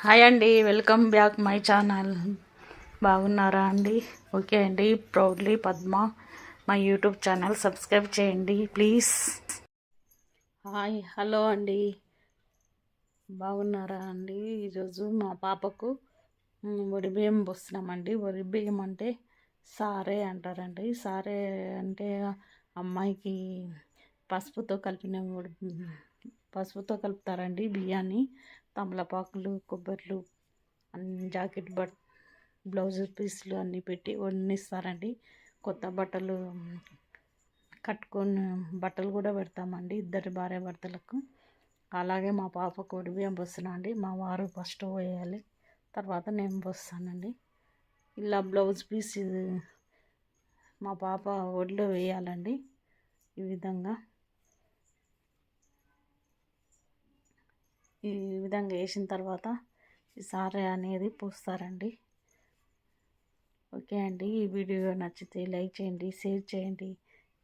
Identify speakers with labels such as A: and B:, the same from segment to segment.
A: Hi అండి welcome back my channel. బాగున్నారా అండి? ఓకే అండి ప్రౌడ్లీ పద్మ మా యూట్యూబ్ ఛానల్ సబ్స్క్రైబ్ చేయండి ప్లీజ్. హాయ్ హలో అండి. బాగున్నారా అండి? ఈరోజు మా పాపకు మ్, బియ్యం పోస్తున్నామండి. వడి బియ్యం అంటే సారే అంటారండి. సారే అంటే అమ్మాయికి పసుపుతో కలిపిన పసుపుతో కలుపుతారండి. బియ్యాన్ని తమలపాకులు కొబ్బరిలు అన్ని జాకెట్ బట్ బ్లౌజ్ పీసులు అన్నీ పెట్టి వండిస్తారండి. కొత్త బట్టలు కట్టుకొని బట్టలు కూడా పెడతామండి ఇద్దరు భార్య భర్తలకు అలాగే మా పాప కొడి బియ్యం పోస్తున్నా అండి మా వారు ఫస్ట్ పోయాలి తర్వాత నేను పోస్తానండి. ఇలా బ్లౌజ్ పీస్ మా పాప ఒడిలో వేయాలండి ఈ విధంగా. ఈ విధంగా వేసిన తర్వాత ఈ సారే అనేది పూస్తారండి. ఓకే అండి. ఈ వీడియో నచ్చితే లైక్ చేయండి షేర్ చేయండి.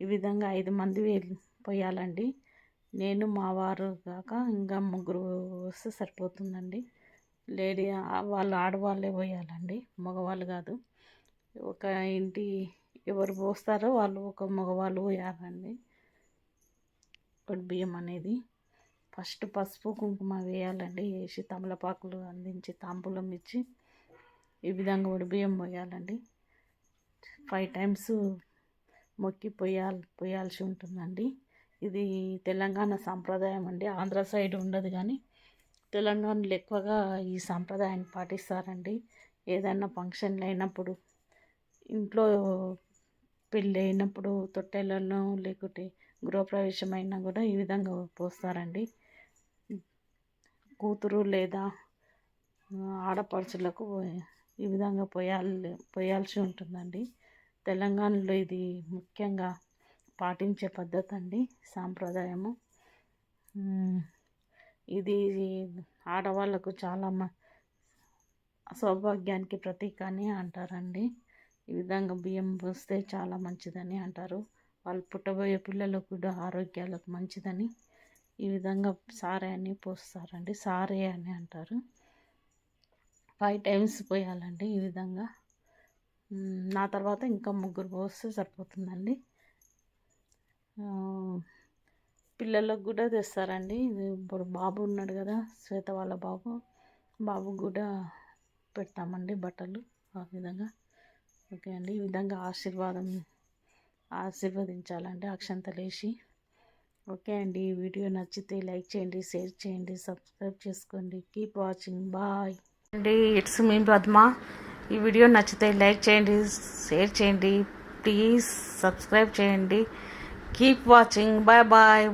A: ఈ విధంగా ఐదు మంది పోయాలండి. నేను మా వారు కాక ఇంకా ముగ్గురు వస్తే సరిపోతుందండి. లేడీ వాళ్ళు ఆడవాళ్ళే పోయాలండి. మగవాళ్ళు కాదు. ఒక ఇంటి ఎవరు పోస్తారో వాళ్ళు ఒక మగవాళ్ళు పోయాలండి ఒకటి బియ్యం అనేది. ఫస్ట్ పసుపు కుంకుమ వేయాలండి వేసి తమలపాకులు అందించి తాంబూలం ఇచ్చి ఈ విధంగా ఉడి బియ్యం పోయాలండి ఫైవ్ టైమ్స్ మొక్కి పోయాలి పోయాల్సి ఉంటుందండి. ఇది తెలంగాణ సాంప్రదాయం అండి. ఆంధ్ర సైడ్ ఉండదు కానీ తెలంగాణలో ఎక్కువగా ఈ సాంప్రదాయాన్ని పాటిస్తారండి. ఏదైనా ఫంక్షన్లు అయినప్పుడు ఇంట్లో పెళ్ళి అయినప్పుడు తొట్టెలలో లేకుంటే గృహప్రవేశమైనా కూడా ఈ విధంగా పోస్తారండి. కూతురు లేదా ఆడపడుచులకు ఈ విధంగా పోయాలి పోయాల్సి ఉంటుందండి. తెలంగాణలో ఇది ముఖ్యంగా పాటించే పద్ధతి అండి సాంప్రదాయము. ఇది ఆడవాళ్ళకు చాలా మ సౌభాగ్యానికి ప్రతీక అని అంటారండి. ఈ విధంగా బియ్యం పోస్తే చాలా మంచిదని అంటారు. వాళ్ళు పుట్టబోయే పిల్లలకు కూడా ఆరోగ్యాలకు మంచిదని ఈ విధంగా సారే అని పోస్తారండి. సారే అని అంటారు. ఫైవ్ టైమ్స్ పోయాలండి ఈ విధంగా. నా తర్వాత ఇంకా ముగ్గురు పోస్తే సరిపోతుందండి. పిల్లలకు కూడా తెస్తారండి. ఇది ఇప్పుడు బాబు ఉన్నాడు కదా శ్వేత వాళ్ళ బాబు. బాబు కూడా పెడతామండి బట్టలు ఆ విధంగా. ఓకే అండి. ఈ విధంగా ఆశీర్వాదం ఆశీర్వదించాలండి అక్షంతలేసి ఓకే అండి. వీడియో నచ్చితే లైక్ చేయండి షేర్ చేయండి సబ్స్క్రైబ్ చేసుకోండి. Keep watching. బాయ్. అండి ఇట్స్ మీ పద్మ. ఈ వీడియో నచ్చితే లైక్ చేయండి షేర్ చేయండి. ప్లీజ్ సబ్స్క్రైబ్ చేయండి. Keep watching. Bye bye.